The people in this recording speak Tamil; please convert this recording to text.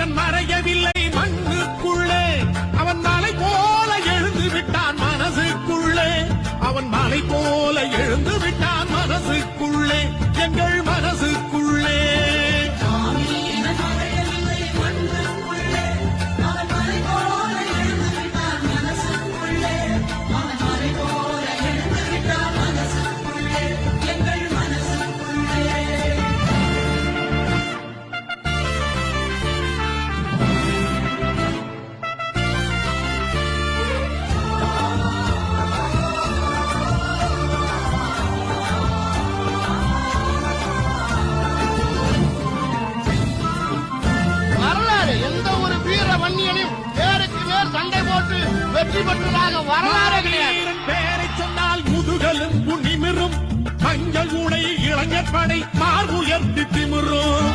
வீரன் மறையவில்லை மண்ணுக்குள்ளே. அவன் மலை போல எழுந்து விட்டான் மனசுக்குள்ளே. அவன் மலை போல எழுந்து சண்டை போட்டு வெற்றி பெற்றதாக வரலாறு கிடையாது. பேரை சொன்னால் முதுகலும் நிமிரும் தங்கள் உடை இளைஞர் படை மார் உயர்த்தி திமிரும்.